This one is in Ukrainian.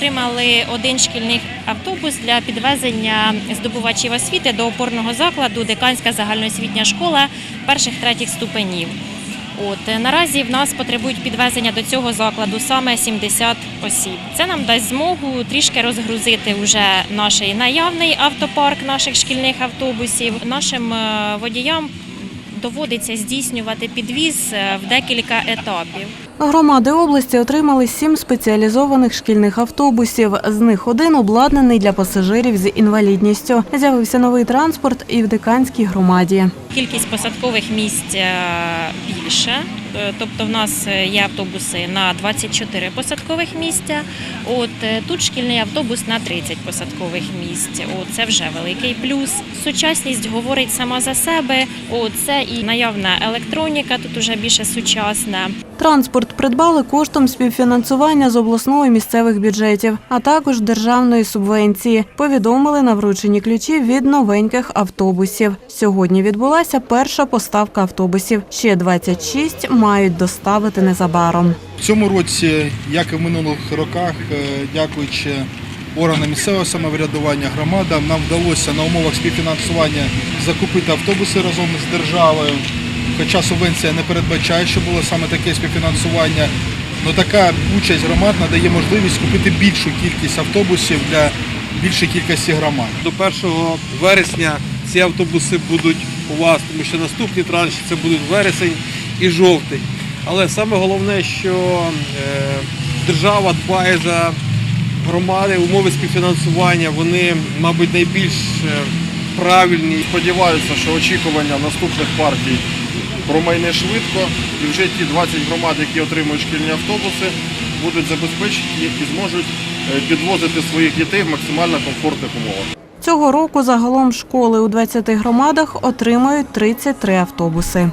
отримали один шкільний автобус для підвезення здобувачів освіти до опорного закладу Деканська загальноосвітня школа перших третіх ступенів. От е, наразі в нас потребують підвезення до цього закладу саме 70 осіб. Це нам дасть змогу трішки розгрузити вже наш наявний автопарк наших шкільних автобусів. Нашим е, водіям доводиться здійснювати підвіз е, в декілька етапів. Громади області отримали сім спеціалізованих шкільних автобусів. З них один обладнаний для пасажирів з інвалідністю. З'явився новий транспорт і в Диканській громаді. Кількість посадкових місць е, більше, тобто в нас е, є автобуси на 24 посадкових місця. От е, тут шкільний автобус на 30 посадкових місць. От це вже великий плюс. Сучасність говорить сама за себе. От це і наявна електроніка, тут уже більше сучасна. Транспорт придбали коштом співфінансування з обласного і місцевих бюджетів, а також державної субвенції. Повідомили на врученні ключів від новеньких автобусів. Сьогодні відбулася перша поставка автобусів. Ще 26 мають доставити незабаром. В цьому році, як і в минулих роках, е, дякуючи органам місцевого самоврядування, громадам, нам вдалося на умовах співфінансування закупити автобуси разом з державою. Хоча субвенція не передбачає, що було саме таке співфінансування. але така участь громад надає можливість купити більшу кількість автобусів для більшої кількості громад. До 1 вересня ці автобуси будуть у вас, тому що наступні транші це будуть вересень і жовтень. Але саме головне, що е, держава дбає за громади, умови співфінансування, вони, мабуть, найбільш е, правильні. Сподіваюся, що очікування наступних партій промайне швидко і вже ті 20 громад, які отримують шкільні автобуси, будуть забезпечені і зможуть е, підвозити своїх дітей в максимально комфортних умовах. Цього року загалом школи у 20 громадах отримають 33 автобуси.